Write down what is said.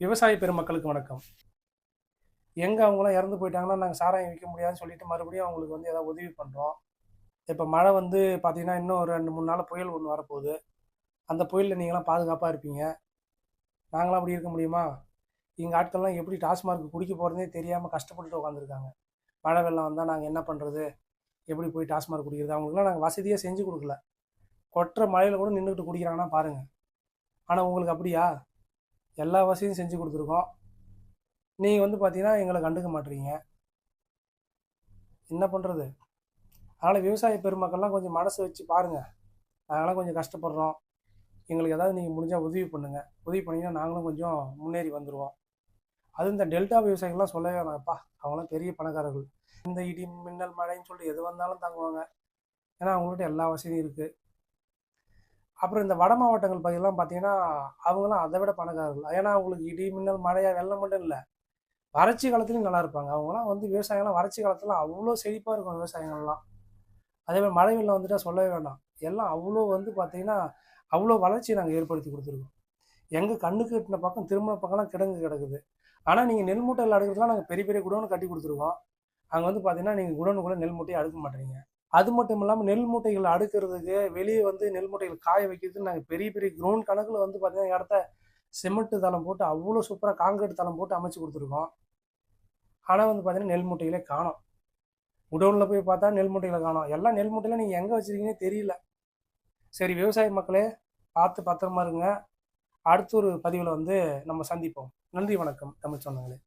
விவசாய பெருமக்களுக்கு வணக்கம். எங்கே அவங்களாம் இறந்து போயிட்டாங்கன்னா நாங்கள் சாராயம் விற்க முடியாதுன்னு சொல்லிட்டு மறுபடியும் அவங்களுக்கு வந்து ஏதாவது உதவி பண்ணுறோம் இப்போ மழை வந்து பார்த்தீங்கன்னா இன்னும் ஒரு ரெண்டு மூணு நாள் புயல் ஒன்று வரப்போகுது. அந்த புயலில் நீங்களாம் பாதுகாப்பாக இருப்பீங்க. நாங்களாம் அப்படி இருக்க முடியுமா? எங்கள் ஆட்கள்லாம் எப்படி டாஸ்மார்க் குடிக்க போகிறதே தெரியாமல் கஷ்டப்பட்டுட்டு உட்காந்துருக்காங்க மழை வெள்ளம் வந்தால் நாங்கள் என்ன பண்ணுறது எப்படி போய் டாஸ்மார்க் குடிக்கிறது? அவங்களுக்குலாம் நாங்கள் வசதியாக செஞ்சு கொடுக்கல. கொட்டுற மழையில் கூட நின்றுக்கிட்டு குடிக்கிறாங்கன்னா பாருங்கள் ஆனால் உங்களுக்கு அப்படியா? எல்லா வசதியும் செஞ்சு கொடுத்துருக்கோம். நீங்கள் வந்து பார்த்தீங்கன்னா எங்களை கண்டுக்க மாட்டீங்க. என்ன பண்ணுறது அதனால் விவசாய பெருமக்கள்லாம் கொஞ்சம் மனசு வச்சு பாருங்கள் நாங்களாம் கொஞ்சம் கஷ்டப்படுறோம். எங்களுக்கு ஏதாவது நீங்கள் முடிஞ்சால் உதவி பண்ணுங்கள் உதவி பண்ணிங்கன்னா நாங்களும் கொஞ்சம் முன்னேறி வந்துடுவோம் அது இந்த டெல்டா விவசாயிகள்லாம் சொல்லவே வேணாம்ப்பா அவங்களாம் பெரிய பணக்காரர்கள். இந்த இடி மின்னல் மழைன்னு சொல்லிட்டு எது வந்தாலும் தாங்குவாங்க. ஏன்னா அவங்கள்ட்ட எல்லா வசதியும் இருக்குது அப்புறம் இந்த வட மாவட்டங்கள் பகுதியெல்லாம் பார்த்தீங்கன்னா அவங்களாம் அதை விட பணக்காரர்கள். ஏன்னா அவங்களுக்கு இடி மின்னல் மழையா வெள்ளம் மட்டும் இல்லை. வறட்சி காலத்துலையும் நல்லா இருப்பாங்க. அவங்களாம் வந்து விவசாயம்லாம் வறட்சி காலத்துல அவ்வளோ செழிப்பாக இருக்கும் விவசாயங்கள்லாம் அதே மாதிரி மழை வெள்ளம் வந்துட்டால் சொல்லவே வேண்டாம். எல்லாம் அவ்வளோ வந்து பார்த்தீங்கன்னா அவ்வளோ வளர்ச்சியை நாங்கள் ஏற்படுத்தி கொடுத்துருக்கோம். எங்கள் கண்ணுக்கு எட்டின பக்கம் திருமண பக்கம்லாம் கிடங்கு கிடக்குது. ஆனால் நீங்கள் நெல் மூட்டையில் அடுக்கிறதுலாம் நாங்கள் பெரிய பெரிய குடோன்னு கட்டி கொடுத்துருக்கோம். அங்கே வந்து பார்த்தீங்கன்னா நீங்கள் குடோனுக்குள்ளே நெல் மூட்டையை அடுக்க மாட்டேறீங்க அது மட்டும் இல்லாமல் நெல் மூட்டைகள் அடுக்கிறதுக்கு வெளியே வந்து நெல் மூட்டைகள் காய வைக்கிறதுக்கு நாங்கள் பெரிய பெரிய க்ரௌண்ட் கணக்கில் வந்து பார்த்தீங்கன்னா இடத்த சிமெண்ட் தளம் போட்டு அவ்வளோ சூப்பராக காங்கிரீட் தளம் போட்டு அமைச்சு கொடுத்துருக்கோம். ஆனால் வந்து பார்த்தீங்கன்னா நெல் மூட்டைகளே காணும். குடோனில் போய் பார்த்தா நெல் மூட்டைகளை காணும். எல்லாம் நெல் மூட்டையில நீங்கள் எங்கே வச்சுருக்கீங்கன்னே தெரியல. சரி விவசாய மக்களே பார்த்து பத்திரமா இருங்க. அடுத்த ஒரு பதிவில் வந்து நம்ம சந்திப்போம். நன்றி வணக்கம். தமிழ் சொந்தங்களே.